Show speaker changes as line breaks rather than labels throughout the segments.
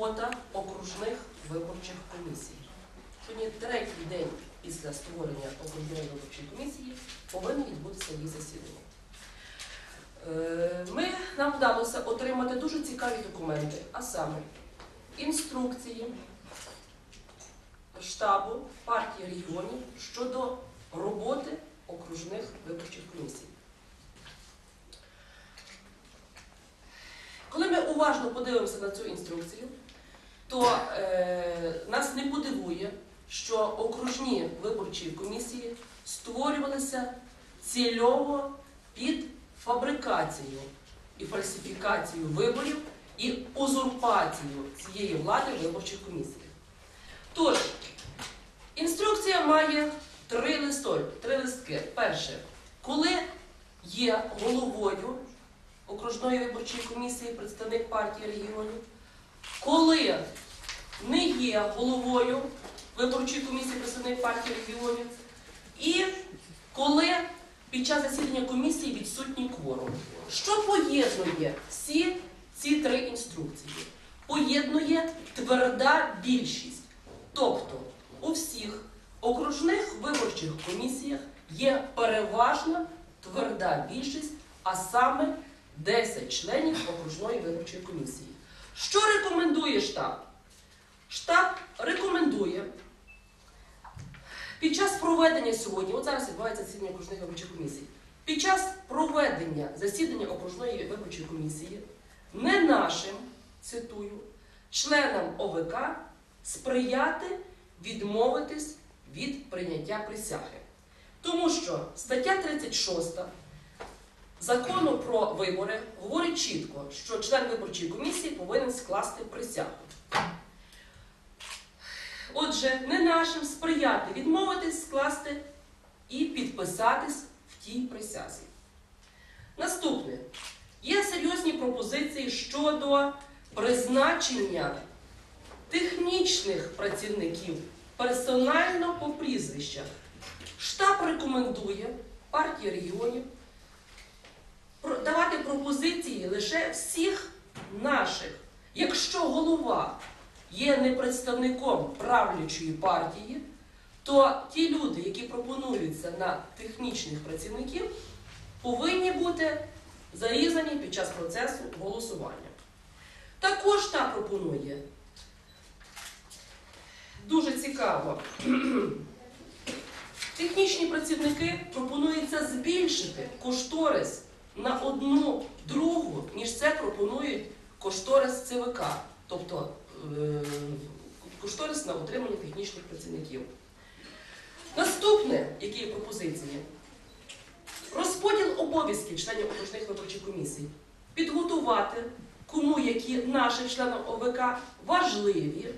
робота окружних виборчих комісій. Сьогодні третій день після створення окружної виборчої комісії повинні відбутися її засідання. Е, Ми, нам вдалося отримати дуже цікаві документи, а саме інструкції штабу партії регіонів щодо роботи окружних виборчих комісій. Коли ми уважно подивимося на цю інструкцію, то е, нас не подивує, що окружні виборчі комісії створювалися цільово під фабрикацію і фальсифікацію виборів і узурпацію цієї влади виборчих комісій. Тож, інструкція має три листо, три листки. Перше, коли є головою окружної виборчої комісії представник партії регіонів, коли не є головою виборчої комісії представник партії регіонів, і коли під час засідання комісії відсутній кворум. Що поєднує всі ці три інструкції? Поєднує тверда більшість. Тобто у всіх окружних виборчих комісіях є переважна тверда більшість, а саме 10 членів окружної виборчої комісії. Що рекомендує штаб? Штаб рекомендує під час проведення сьогодні, от зараз відбувається засідання окружної виборчої комісії, під час проведення засідання окружної виборчої комісії не нашим, цитую, членам ОВК сприяти відмовитись від прийняття присяги. Тому що стаття 36 закону про вибори говорить чітко, що член виборчої комісії повинен скласти присягу. Отже, не нашим сприяти відмовитись, скласти і підписатись в тій присязі. Наступне. Є серйозні пропозиції щодо призначення технічних працівників персонально по прізвищах. Штаб рекомендує партії регіонів пропозиції лише всіх наших. Якщо голова є не представником правлячої партії, то ті люди, які пропонуються на технічних працівників, повинні бути зарізані під час процесу голосування. Також та пропонує дуже цікаво. Технічні працівники пропонується збільшити кошторис на одну другу, ніж це пропонують кошторис ЦВК, тобто е, кошторис на отримання технічних працівників. Наступне, які є пропозиції, розподіл обов'язків членів окружних виборчих комісій. Підготувати, кому які нашим членам ОВК важливі,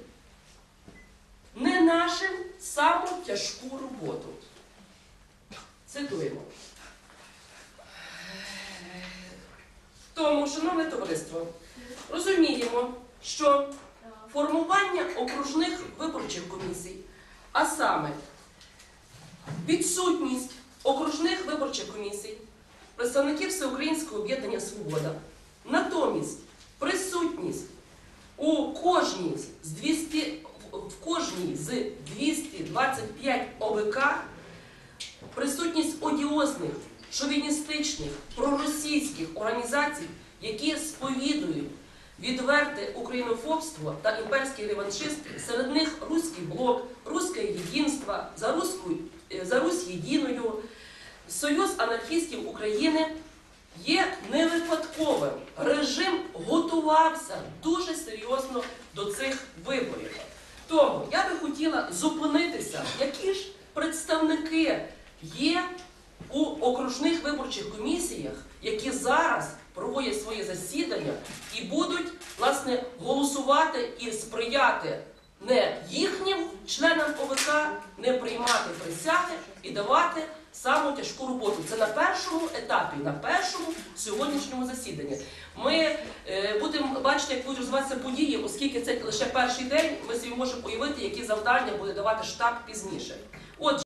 не нашим саму тяжку роботу. Цитуємо. Тому, шановне товариство, розуміємо, що формування окружних виборчих комісій, а саме відсутність окружних виборчих комісій, представників Всеукраїнського об'єднання Свобода, натомість присутність у кожній з 200, в кожній з 225 ОВК присутність одіозних, шовіністичних, проросійських організацій, які сповідують відверте українофобство та імперський реваншизм, серед них Руський блок, Руське єдинство, за, Руську, е, за Русь єдиною, Союз анархістів України є невипадковим. Режим готувався дуже серйозно до цих виборів. Тому я би хотіла зупинитися, які ж представники є у окружних виборчих комісіях, які зараз проводять свої засідання і будуть власне голосувати і сприяти не їхнім членам ОВК, не приймати присяги і давати саму тяжку роботу. Це на першому етапі, на першому сьогоднішньому засіданні. Ми е, будемо бачити, як будуть розвиватися події, оскільки це лише перший день. Ми собі можемо уявити, які завдання буде давати штаб пізніше. Отже.